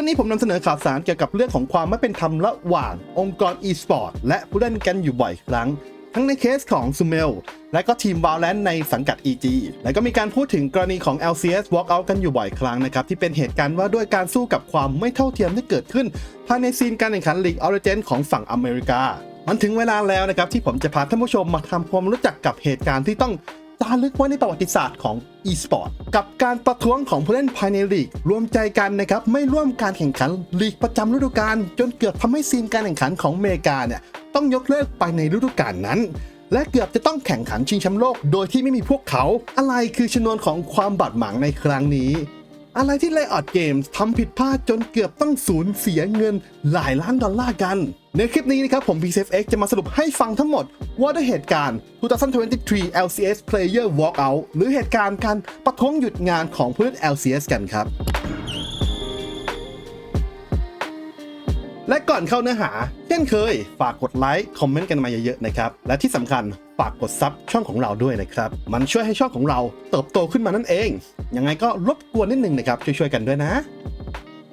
ช่วงนี้ผมนำเสนอข่าวสารเกี่ยวกับเรื่องของความไม่เป็นธรรมระหว่างองค์กร e-sport และผู้เล่นกันอยู่บ่อยครั้ง ทั้งในเคสของซูเมลและก็ทีม Valorant ในสังกัด EG และก็มีการพูดถึงกรณีของ LCS Walkout กันอยู่บ่อยครั้งนะครับ ที่เป็นเหตุการณ์ว่าด้วยการสู้กับความไม่เท่าเทียมที่เกิดขึ้น ภายในซีนการแข่งขัน League of Legends ของฝั่งอเมริกา มันถึงเวลาแล้วนะครับที่ผมจะพาท่านผู้ชมมาทำความรู้จักกับเหตุการณ์ที่ต้อง จารึกไว้ในประวัติศาสตร์ของ e-sport กับการประท้วงของผู้เล่นภายในลีก รวมใจกันนะครับไม่ร่วมการแข่งขันลีกประจำฤดูกาลจนเกือบทำให้ซีนการแข่งขันของอเมริกาเนี่ยต้องยกเลิกไปในฤดูกาลนั้น และเกือบจะต้องแข่งขันชิงแชมป์โลก โดยที่ไม่มีพวกเขา อะไรคือชนวนของความบาดหมางในครั้งนี้ อะไรที่ไลออดเกมส์ทำผิดพลาดจนเกือบต้องสูญเสียเงินหลายล้านดอลลาร์กัน ในคลิปนี้นะครับผม PCFX จะมาสรุปให้ฟังทั้งหมด ว่าด้วยเหตุการณ์ 2023 LCS Player Walkout หรือเหตุการณ์การประท้วงหยุดงานของผู้เล่น LCS กันครับ และก่อนเข้าเนื้อหา เช่นเคย ฝากกดไลค์ คอมเมนต์กันมาเยอะๆนะครับ และที่สำคัญ ฝากกดซับช่องของเราด้วยนะครับ มันช่วยให้ช่องของเราเติบโตขึ้นมานั่นเอง ยังไงก็รบกวนนิดนึงนะครับ ช่วยๆกันด้วยนะ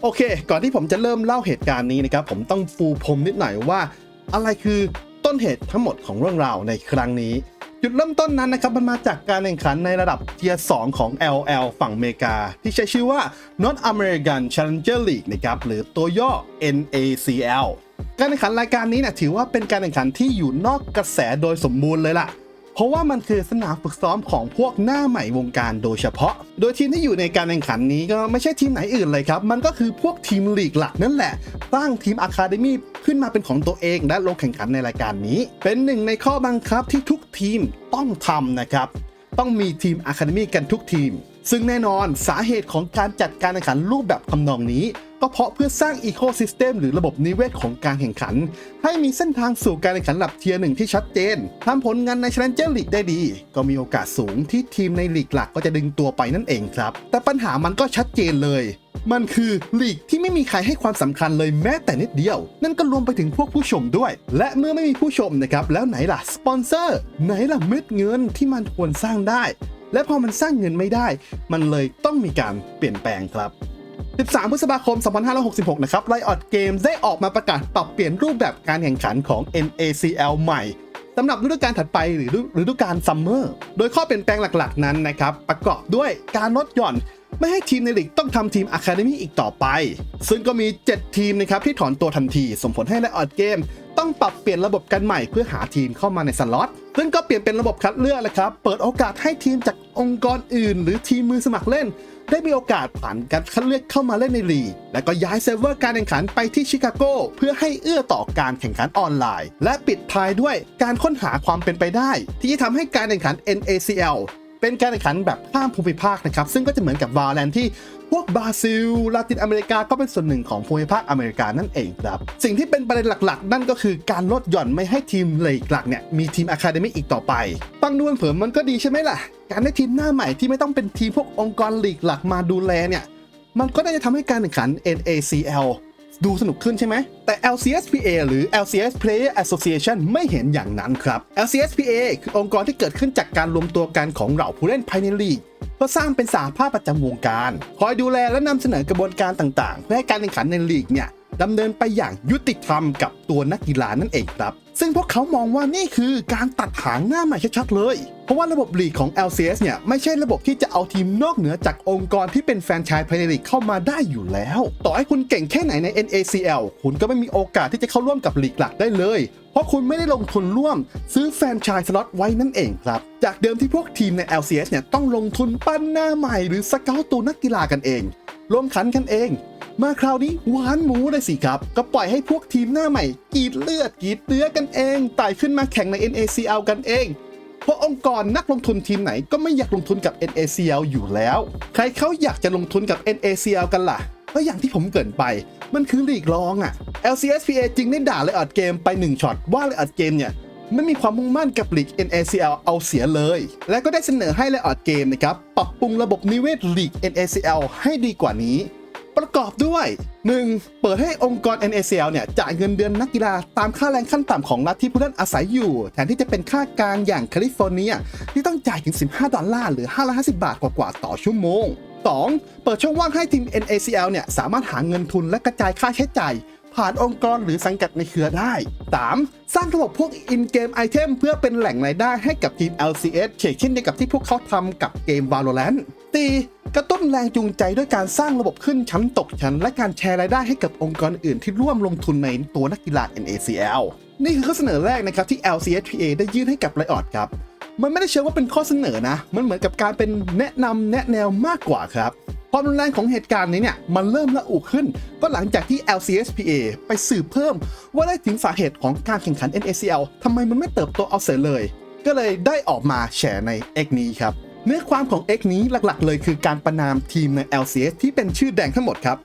โอเค ก่อนที่ผมจะเริ่มเล่าเหตุการณ์นี้นะครับ ผมต้องปูพรมนิดหน่อยว่า อะไรคือต้นเหตุทั้งหมดของเรื่องราวในครั้งนี้ จุดเริ่มต้นนั้นนะครับ มันมาจากการแข่งขันในระดับเทียร์2ของ LL ฝั่งอเมริกา ที่ใช้ชื่อว่า North American Challenger League นะครับ หรือตัวย่อ NACL การแข่งขันรายการนี้เนี่ยถือว่าเป็นการแข่งขันที่อยู่นอกกระแสโดยสมบูรณ์เลยล่ะ เพราะว่ามันคือสนามฝึกซ้อมของพวกหน้าใหม่วงการโดยเฉพาะ โดยทีมที่อยู่ในการแข่งขันนี้ก็ไม่ใช่ทีมไหนอื่นเลยครับ มันก็คือพวกทีมลีกหลักนั่นแหละสร้างทีมอะคาเดมี่ขึ้นมาเป็นของตัวเองและลงแข่งขันในรายการนี้ เป็นหนึ่งในข้อบังคับที่ทุกทีมต้องทำนะครับ ต้องมีทีมอะคาเดมี่กันทุกทีม ซึ่งแน่นอนสาเหตุของการจัดการแข่งขันรูปแบบทำนองนี้ ก็เพราะเพื่อสร้างอีโคซิสเต็มหรือระบบนิเวศของการแข่งขัน ให้มีเส้นทางสู่การแข่งขันระดับเทียร์หนึ่งที่ชัดเจนทำผลงานใน Challenger League ได้ดี ก็มีโอกาสสูงที่ทีมในลีกหลักก็จะดึงตัวไปนั่นเองครับ แต่ปัญหามันก็ชัดเจนเลยมันคือลีกที่ไม่มีใครให้ความสำคัญเลยแม้แต่นิดเดียว นั่นก็รวมไปถึงพวกผู้ชมด้วย และเมื่อไม่มีผู้ชมนะครับ แล้วไหนล่ะ สปอนเซอร์ ไหนล่ะเม็ดเงินที่มันควรสร้างได้ และพอมันสร้างเงินไม่ได้ มันเลยต้องมีการเปลี่ยนแปลงครับ 13 พฤษภาคม 2566 นะครับ Riot Games ได้ออกมาประกาศปรับเปลี่ยนรูปแบบการแข่งขันของ NACL ใหม่สำหรับฤดูกาลถัดไปหรือฤดูกาลซัมเมอร์ โดยข้อเปลี่ยนแปลงหลักๆ นั้นนะครับ ประกอบด้วยการลดหย่อน ไม่ให้ทีมในลีกต้องทำทีมอะคาเดมี่อีกต่อไป ซึ่งก็มี 7 ทีมนะครับที่ถอนตัวทันที ส่งผลให้ Riot Games ต้องปรับเปลี่ยนระบบกันใหม่เพื่อหาทีมเข้ามาในสล็อต ซึ่งก็เปลี่ยนเป็นระบบคัดเลือกเลยครับ เปิดโอกาสให้ทีมจากองค์กรอื่น หรือทีมมือสมัครเล่น ได้มีโอกาสผ่านการคัดเลือกเข้ามาเล่นในลีก และก็ย้ายเซิร์ฟเวอร์การแข่งขันไปที่ชิคาโกเพื่อให้เอื้อต่อการแข่งขันออนไลน์ และปิดท้ายด้วยการค้นหาความเป็นไปได้ ที่จะทำให้การแข่งขัน NACL เป็นการแข่งขันแบบข้ามภูมิภาคนะครับ ซึ่งก็จะเหมือนกับวาแลนที่พวกบราซิล ลาตินอเมริกาก็เป็นส่วนหนึ่งของภูมิภาคอเมริกานั่นเองครับ สิ่งที่เป็นประเด็นหลักๆ นั่นก็คือการลดหย่อนไม่ให้ทีมเลกหลักเนี่ย มีทีมอะคาเดมี่อีกต่อไปฟังดูเผิมมันก็ดีใช่ไหมล่ะ การได้ทีมหน้าใหม่ที่ไม่ต้องเป็นทีมพวกองค์กรลีกหลักมาดูแลเนี่ยมันก็น่าจะทำให้การแข่งขัน NACL ดูสนุกขึ้นใช่ไหม แต่ LCSPA หรือ LCS Player Association ไม่เห็นอย่างนั้นครับ LCSPA คือองค์กรที่เกิดขึ้นจากการรวมตัวกันของเหล่าผู้เล่นภายในลีกเพื่อสร้างเป็นสาภาพประจำวงการ คอยดูแลและนำเสนอกระบวนการต่างๆเพื่อให้การแข่งขันในลีกเนี่ย ดำเนินไปอย่างยุติธรรมกับตัวนักกีฬานั่นเองครับ ซึ่งพวกเขามองว่านี่คือการตัดหางหน้าใหม่ชัดๆเลย เพราะว่าระบบลีกของ LCS เนี่ย ไม่ใช่ระบบที่จะเอาทีมนอกเหนือจากองค์กรที่เป็นแฟนชส์ภายในลีกเข้ามาได้อยู่แล้ว ต่อให้คุณเก่งแค่ไหนใน NACL คุณก็ไม่มีโอกาสที่จะเข้าร่วมกับลีกหลักได้เลย เพราะคุณไม่ได้ลงทุนร่วม ซื้อแฟนชส์สล็อตไว้นั่นเองครับ จากเดิมที่พวกทีมใน LCS เนี่ยต้องลงทุนปั้นหน้าใหม่หรือสเกลตัวนักกีฬากันเองรวมขันกันเอง มาคราวนี้หวานหมูเลยสิครับ ก็ปล่อยให้พวกทีมหน้าใหม่กีดเลือดกีดเนื้อกันเองไต่ขึ้นมาแข่งใน NACL กันเอง เพราะองค์กรนักลงทุนทีมไหนก็ไม่อยากลงทุนกับ NACL อยู่แล้ว ใครเขาอยากจะลงทุนกับ NACL กันล่ะก็อย่างที่ผมเกินไป มันคือลีกรองอะ่ะ LCSPA จริงได้ด่าเลยอัดเกมไป1ช็อตว่าเลยอัดเกมเนี่ยไม่มีความมุ่งมั่นกับลีก NACL เอาเสียเลย และก็ได้เสนอให้เลออดเกมนะครับ ปรับปรุงระบบนิเวศลีก NACL ให้ดีกว่านี้ กอบด้วย 1. เปิดให้องค์กร NACL เนี่ยจ่ายเงินเดือนนักกีฬาตามค่าแรงขั้นต่ำของรัฐที่ผู้เล่นอาศัยอยู่ แทนที่จะเป็นค่ากลางอย่างแคลิฟอร์เนีย ที่ต้องจ่ายถึง 15 ดอลลาร์หรือ 550 บาทกว่าๆต่อชั่วโมง 2. เปิดช่องว่างให้ทีม NACL เนี่ยสามารถหาเงินทุนและกระจายค่าใช้จ่ายผ่านองค์กรหรือสังกัดในเครือได้ 3. สร้างระบบพวก in-game item เพื่อเป็นแหล่งรายได้ให้กับทีม LCS เช่นเดียวกับที่พวกเขาทำกับเกม Valorant 4. กระตุ้นแรงจูงใจด้วยการสร้างระบบขึ้นชั้นตกชั้น และการแชร์รายได้ให้กับองค์กรอื่นที่ร่วมลงทุนในตัวนักกีฬา NACL นี่คือข้อเสนอแรกนะครับที่ LCSPA ได้ยื่นให้กับ Riot ครับ มันไม่ได้เชิงว่าเป็นข้อเสนอนะ มันเหมือนกับการเป็นแนะนำแนะแนวมากกว่าครับ ความรุนแรงของเหตุการณ์นี้เนี่ยมันเริ่มละอุขึ้น ก็หลังจากที่ LCSPA ไปสืบเพิ่ม ว่าได้ถึงสาเหตุของการแข่งขัน NACL ทำไมมันไม่เติบโตเอาเสียเลย ก็เลยได้ออกมาแฉใน X นี้ครับ เนื้อความของ X นี้หลักๆ เลยคือการประนามทีมใน LCS ที่เป็นชื่อแดงทั้งหมดครับ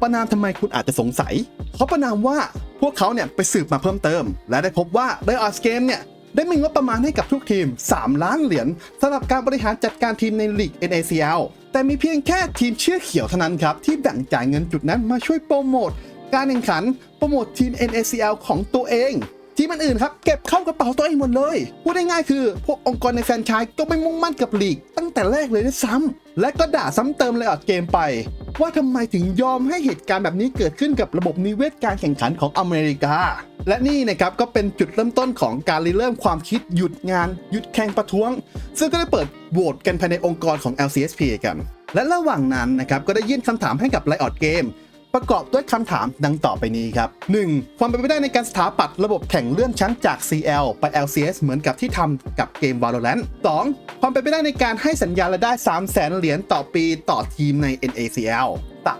ประนามทำไมคุณอาจจะสงสัย เขาประนามว่าพวกเขาเนี่ยไปสืบมาเพิ่มเติม และได้พบว่า d i o s Game เนี่ยได้มีงบประมาณให้กับทุกทีม 3 ล้านเหรียญสำหรับการบริหารจัดการทีมในลีก NACL แต่มีเพียงแค่ทีมเชื่อเขียวเท่านั้นครับที่แบ่งจ่ายเงินจุดนั้นมาช่วยโปรโมทการแข่งขันโปรโมททีม NACL ของตัวเอง ทีมอื่นครับเก็บเข้ากระเป๋าตัวเองหมดเลยพูดง่ายๆคือ พวกองค์กรในแฟนชส์ก็ไม่มุ่งมั่นกับลีก ตั้งแต่แรกเลยด้วยซ้ำและก็ด่าซ้ำเติมเลยอดเกมไป ว่าทำไมถึงยอมให้เหตุการณ์แบบนี้เกิดขึ้นกับระบบนิเวศการแข่งขันของอเมริกา และนี่นะครับก็เป็นจุดเริ่มต้นของการริเริ่มความคิดหยุดงาน หยุดแข่งประท้วง ซึ่งก็ได้เปิดโหวตกันภายในองค์กรของ LCSP กันและระหว่างนั้นนะครับก็ได้ยื่นคำถามให้กับ Riot Game ประกอบด้วยคำถามดังต่อไปนี้ครับ 1. ความเป็นไปได้ในการสถาปัตย์ระบบแข่งเลื่อนชั้นจาก CL ไป LCS เหมือนกับที่ทำกับเกม Valorant 2. ความเป็นไปได้ในการให้สัญญาณรายได้ 3 0 0แสนเหรียญต่อปีต่อทีมใน NACL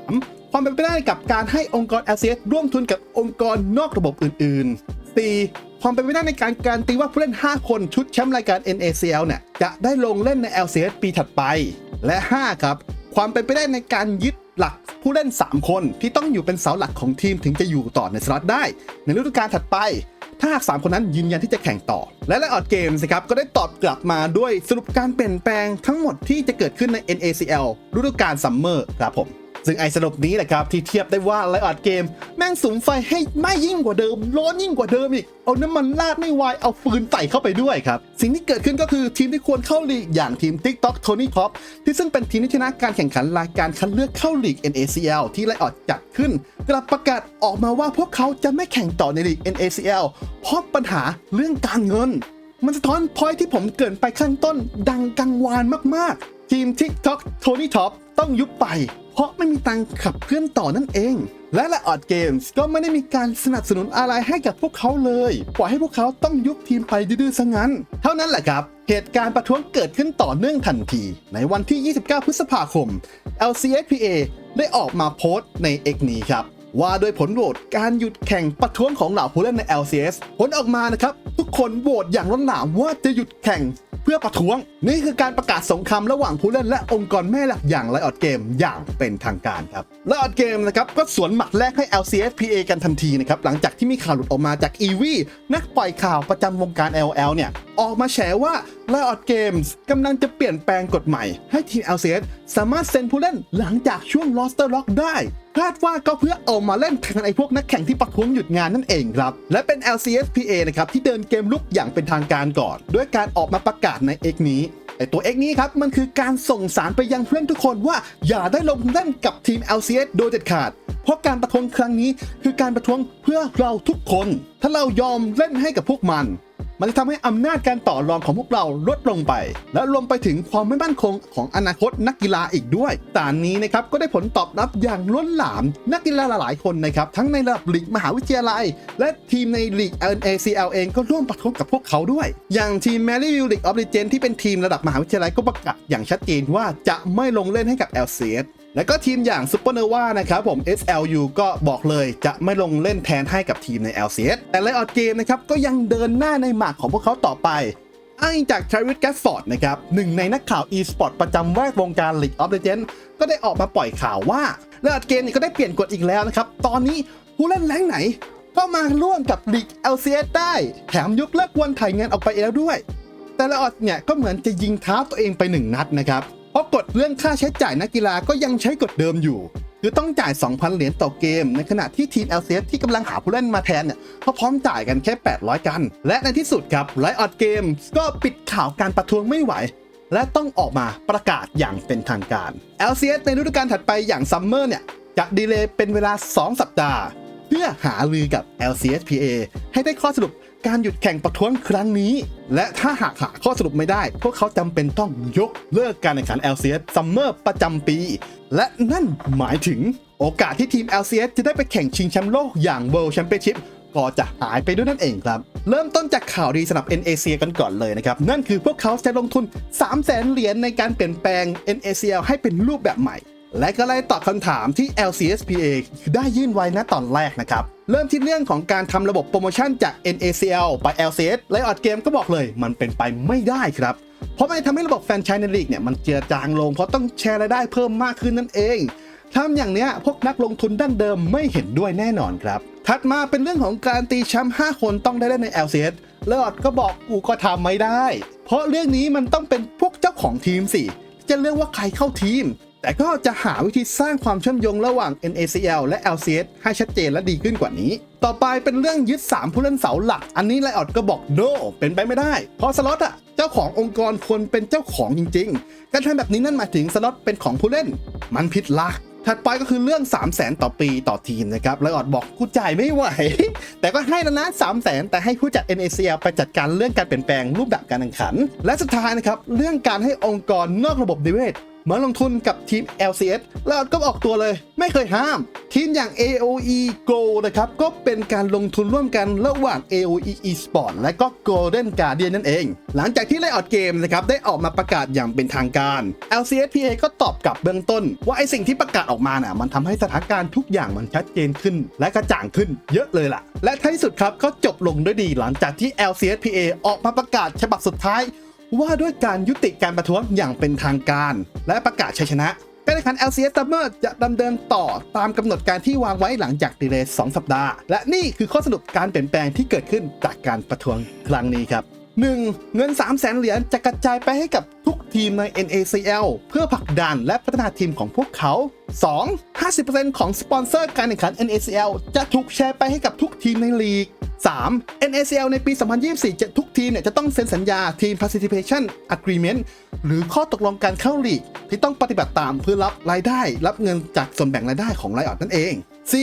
3. ความเป็นไปได้กับการให้องค์กร LCS ร่วมทุนกับองค์กรนอกระบบอื่น ๆ 4. ความเป็นไปได้ในการการนตีว่าผู้เล่น 5 คนชุดแชมป์รายการ NACL เนี่ยจะได้ลงเล่นใน LCS ปีถัดไป และ 5 ครับ ความเป็นไปได้ในการยึด ผู้เล่น 3 คนที่ต้องอยู่เป็นเสาหลักของทีมถึงจะอยู่ต่อในสล็อตได้ ในฤดูกาลถัดไป ถ้าหาก 3 คนนั้นยืนยันที่จะแข่งต่อ และและออดเกมส์ครับก็ได้ตอบกลับมาด้วยสรุปการเปลี่ยนแปลงทั้งหมดที่จะเกิดขึ้นใน NACL ฤดูกาลซัมเมอร์ครับผม ซึ่งไอ้สรุปนี้แหละครับที่เทียบได้ว่าไลออดเกม แม่งสุมไฟให้ไม่ยิ่งกว่าเดิม ร้อนยิ่งกว่าเดิมอีก เอาน้ำมันราดไม่วาย เอาฟืนใส่เข้าไปด้วยครับ สิ่งที่เกิดขึ้นก็คือทีมที่ควรเข้าลีกอย่างทีม TikTok Tony Top ที่ซึ่งเป็นทีมที่ชนะการแข่งขันรายการคัดเลือกเข้าลีก NACL ที่ไลออดจัดขึ้น กลับประกาศออกมาว่าพวกเขาจะไม่แข่งต่อในลีก NACL เพราะปัญหาเรื่องการเงิน มันสะท้อนพอยที่ผมเกินไปข้างต้นดังกังวานมากๆ ทีม TikTok Tony Top ต้องยุบไป เพราะไม่มีตังขับเคลื่อนต่อนั่นเอง และละออดเกมส์ก็ไม่ได้มีการสนับสนุนอะไรให้กับพวกเขาเลย ปล่อยให้พวกเขาต้องยุบทีมไปดื้อๆซะงั้น เท่านั้นแหละครับ เหตุการณ์ประท้วงเกิดขึ้นต่อเนื่องทันที ในวันที่ 29 พฤษภาคม LCSPA ได้ออกมาโพสต์ใน X นี้ครับว่าโดยผลโหวตการหยุดแข่งประท้วงของเหล่าผู้เล่นใน LCS ผลออกมานะครับ ทุกคนโหวตอย่างล้นหลามว่าจะหยุดแข่ง เพื่อประท้วง นี่คือการประกาศสงครามระหว่างผู้เล่นและองค์กรแม่หลักอย่างไลออดเกมอย่างเป็นทางการครับไลออดเกมนะครับก็สวนหมัดแรกให้ LCSPA กันทันทีนะครับหลังจากที่มีข่าวหลุดออกมาจาก e v นักปล่อยข่าวประจำวงการ LL เนี่ยออกมาแฉว่า Riot Games กำลังจะเปลี่ยนแปลงกฎใหม่ ให้ทีม LCS สามารถเซ็นผู้เล่นหลังจากช่วง Roster Lock ได้คาดว่าก็เพื่อเอามาเล่นแข่งกับไอ้พวกนักแข่งที่ประท้วงหยุดงานนั่นเองครับ และเป็น LCSPA นะครับ ที่เดินเกมลุกอย่างเป็นทางการก่อน ด้วยการออกมาประกาศใน X นี้ไอตัว X นี้ครับ มันคือการส่งสารไปยังเพื่อนทุกคนว่าอย่าได้ลงเล่นกับทีม LCS โดยเด็ดขาด เพราะการประท้วงครั้งนี้คือการประท้วงเพื่อเราทุกคน ถ้าเรายอมเล่นให้กับพวกมัน มันจะทำให้อำนาจการต่อรองของพวกเราลดลงไป และรวมไปถึงความไม่มั่นคงของอนาคตนักกีฬาอีกด้วยสารนี้นะครับก็ได้ผลตอบรับอย่างล้นหลาม นักกีฬาหลายคนนะครับทั้งในระดับลีกมหาวิทยาลัย และทีมในลีก NACL เองก็ร่วมประท้วงกับพวกเขาด้วย อย่างทีม Maryville League of Legends ที่เป็นทีมระดับมหาวิทยาลัยก็ประกาศอย่างชัดเจนว่าจะไม่ลงเล่นให้กับ LCS และก็ทีมอย่าง Supernova นะครับผม SLU ก็บอกเลยจะไม่ลงเล่นแทนให้กับทีมใน LCS แต่ Riot Game นะครับก็ยังเดินหน้าในหมากของพวกเขาต่อไปอ้างอิงจาก Travis Gafford นะครับหนึ่งในนักข่าว e-sport ประจำแวดวงการ League of Legends ก็ได้ออกมาปล่อยข่าวว่า Riot Game เนี่ยก็ได้เปลี่ยนกฎอีกแล้วนะครับ ตอนนี้ผู้เล่นแรงไหน ก็มาร่วมกับ League LCS ได้ แถมยกเลิกวันถ่ายงานออกไปแล้วด้วย แต่ละออดเนี่ยก็เหมือนจะยิงเท้าตัวเองไปหนึ่งนัดนะครับ เพราะกฎเรื่องค่าใช้จ่ายนักกีฬาก็ยังใช้กฎเดิมอยู่ คือต้องจ่าย 2,000 เหรียญต่อเกม ในขณะที่ทีม LCS ที่กำลังหาผู้เล่นมาแทนเนี่ยเขาพร้อมจ่ายกันแค่ 800 กัน และในที่สุดครับ Riot Games ก็ปิดข่าวการประท้วงไม่ไหวและต้องออกมาประกาศอย่างเป็นทางการ LCS ในฤดูกาลถัดไปอย่างซัมเมอร์เนี่ย จะดีเลย์เป็นเวลา 2 สัปดาห์ เพื่อหารือกับ LCSPA ให้ได้ข้อสรุป การหยุดแข่งประท้วงครั้งนี้ และถ้าหากหาข้อสรุปไม่ได้ พวกเขาจำเป็นต้องยกเลิกการแข่งขัน LCS Summer ประจำปี และนั่นหมายถึงโอกาสที่ทีม LCS จะได้ไปแข่งชิงแชมป์โลกอย่าง World Championship ก็จะหายไปด้วยนั่นเองครับ เริ่มต้นจากข่าวดีสำหรับ NAC กันก่อนเลยนะครับ นั่นคือพวกเขาจะลงทุน 3 0 0แสนเหรียญในการเปลี่ยนแปลง NACL ให้เป็นรูปแบบใหม่ และก็เลยตอบคำถามที่ LCSPA ได้ยื่นไว้ณตอนแรกนะครับ เริ่มที่เรื่องของการทำระบบโปรโมชั่นจาก NACL ไป LCS แลออดเกมก็บอกเลยมันเป็นไปไม่ได้ครับ เพราะมันทำให้ระบบแฟนชส์ในลีกเนี่ยมันเจือจางลงเพราะต้องแชร์รายได้เพิ่มมากขึ้นนั่นเองทำอย่างเนี้ยพวกนักลงทุนดั้งเดิมไม่เห็นด้วยแน่นอนครับ ถัดมาเป็นเรื่องของการตีแชมป์5คนต้องได้เล่นใน LCS แล้วออดก็บอกกูก็ทำไม่ได้ เพราะเรื่องนี้มันต้องเป็นพวกเจ้าของทีมสิจะเลือกว่าใครเข้าทีม แต่ก็จะหาวิธีสร้างความเชื่อมโยงระหว่าง NACL และ LCS ให้ชัดเจนและดีขึ้นกว่านี้ ต่อไปเป็นเรื่องยึด 3 ผู้เล่นเสาหลัก อันนี้ไลออดก็บอก no เป็นไปไม่ได้ เพราะสล็อตอะเจ้าขององค์กรควรเป็นเจ้าของจริง ๆ การทำแบบนี้นั่นหมายถึงสล็อตเป็นของผู้เล่น มันผิดหลักถัดไปก็คือเรื่อง 3 0 0แสนต่อปีต่อทีมนะครับแล้วออดบอกกูจ่ายไม่ไหว แต่ก็ให้แล้วนะ3 0 0แสนแต่ให้ผู้จัด NACL ไปจัดการเรื่องการเปลี่ยนแปลงรูปแบบการแข่งขัน และสุดท้ายนะครับ เรื่องการให้องค์กรนอกระบบนิเวศ มาลงทุนกับทีม LCS แล้วก็ออกตัวเลย ไม่เคยห้าม ทีมอย่าง AOE Go นะครับ ก็เป็นการลงทุนร่วมกันระหว่าง AOE Esport และก็ Golden Guardian นั่นเอง หลังจากที่ไลออดเกมนะครับ ได้ออกมาประกาศอย่างเป็นทางการ LCSPA ก็ตอบกลับเบื้องต้น ว่าไอสิ่งที่ประกาศออกมาน่ะมันทำให้สถานการณ์ทุกอย่างมันชัดเจนขึ้น และกระจ่างขึ้นเยอะเลยล่ะ และท้ายสุดครับก็จบลงด้วยดีหลังจากที่ LCSPA ออกมาประกาศฉบับสุดท้าย ว่าด้วยการยุติการประท้วงอย่างเป็นทางการ และประกาศชัยชนะการแข่งขัน LCS Summer จะดำเนินต่อตามกำหนดการที่วางไว้หลังจากดีเลย์2สัปดาห์ และนี่คือข้อสรุปการเปลี่ยนแปลงที่เกิดขึ้นจากการประท้วงครั้งนี้ครับ 1. เงิน 3 0 0แสนเหรียญจะกระจายไปให้กับทุกทีมใน NACL เพื่อผลักดันและพัฒนาทีมของพวกเขา 2. 50%ของสปอนเซอร์การแข่งขัน NACL จะถูกแชร์ไปให้กับทุกทีมในลีก 3. NACL ในปี 2024 จะทุกทีมเนี่ยจะต้องเซ็นสัญญาทีม Participation Agreement หรือข้อตกลงการเข้าลีก ที่ต้องปฏิบัติตามเพื่อรับรายได้ รับเงินจากส่วนแบ่งรายได้ของไลออดนั่นเอง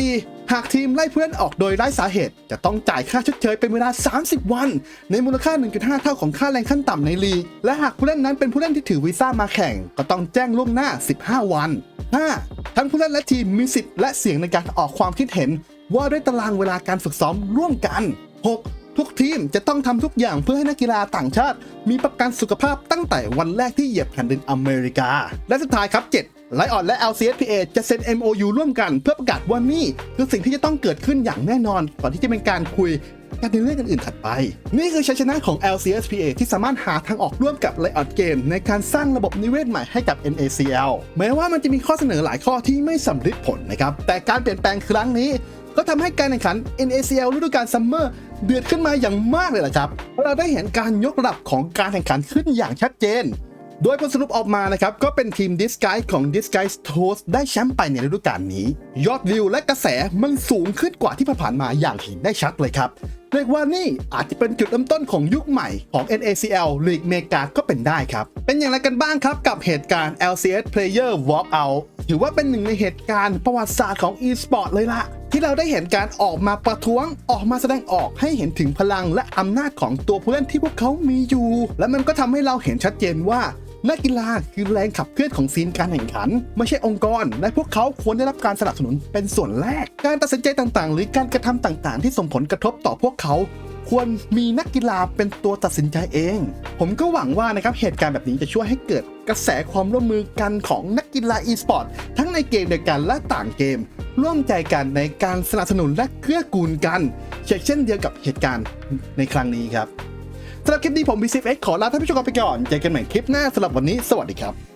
4. หากทีมไล่ผู้เล่นออกโดยไร้สาเหตุ จะต้องจ่ายค่าชดเชยเป็นเวลา 30 วัน ในมูลค่า 1.5 เท่าของค่าแรงขั้นต่ำในลีก และหากผู้เล่นนั้นเป็นผู้เล่นที่ถือวีซ่ามาแข่ง ก็ต้องแจ้งล่วงหน้า 15 วัน 5. ทั้งผู้เล่นและทีมมีสิทธิ์และเสียงในการออกความคิดเห็น ว่าด้วยตารางเวลาการฝึกซ้อมร่วมกัน 6. ทุกทีมจะต้องทำทุกอย่างเพื่อให้นักกีฬาต่างชาติ มีประกันสุขภาพตั้งแต่วันแรกที่เหยียบแผ่นดินอเมริกา และสุดท้ายครับ 7. ไลออนและ LCSPA จะเซ็น MOU ร่วมกันเพื่อประกาศว่านี่คือสิ่งที่จะต้องเกิดขึ้นอย่างแน่นอน ก่อนที่จะเป็นการคุยกันในเรื่องอื่นๆถัดไป นี่คือชัยชนะของ LCSPA ที่สามารถหาทางออกร่วมกับ Riot Game ในการสร้างระบบนิเวศใหม่ให้กับ NACL แม้ว่ามันจะมีข้อเสนอหลายข้อที่ไม่สำเร็จผลนะครับ แต่การเปลี่ยนแปลงครั้งนี้ ก็ทำให้การแข่งขัน NACL ฤดูกาลซัมเมอร์เดือดขึ้นมาอย่างมากเลยล่ะครับ เราได้เห็นการยกระดับของการแข่งขันขึ้นอย่างชัดเจน โดยผลสรุปออกมานะครับ ก็เป็นทีม Disguise ของ Disguise Toast ได้แชมป์ไปในฤดูกาลนี้ ยอดวิวและกระแสมันสูงขึ้นกว่าที่ผ่านมาอย่างเห็นได้ชัดเลยครับ เรียกว่านี่อาจจะเป็นจุดเริ่มต้นของยุคใหม่ของ NACL ลีกเมกาก็เป็นได้ครับ เป็นอย่างไรกันบ้างครับกับเหตุการณ์ LCS Player Walkout ถือว่าเป็นหนึ่งในเหตุการณ์ประวัติศาสตร์ของ e-sport เลยล่ะที่เราได้เห็นการออกมาประท้วงออกมาแสดงออกให้เห็นถึงพลังและอำนาจของตัวผู้เล่นที่พวกเขามีอยู่ และมันก็ทำให้เราเห็นชัดเจนว่า นักกีฬาคือแรงขับเคลื่อนของซีนการแข่งขัน ไม่ใช่องค์กร และพวกเขาควรได้รับการสนับสนุนเป็นส่วนแรก การตัดสินใจต่างๆ หรือการกระทำต่างๆ ที่ส่งผลกระทบต่อพวกเขา ควรมีนักกีฬาเป็นตัวตัดสินใจเอง ผมก็หวังว่านะครับเหตุการณ์แบบนี้จะช่วยให้เกิดกระแสความร่วมมือกันของนักกีฬา e-sport ทั้งในเกมเดียวกันและต่างเกม ร่วมใจกันในการสนับสนุนและเกื้อกูลกันเช่นเดียวกับเหตุการณ์ในครั้งนี้ครับ สำหรับคลิปนี้ผมบีซีเอ็กขอลาท่านผู้ชมไปก่อนเจอกันใหม่คลิปหน้าสำหรับวันนี้ สวัสดีครับ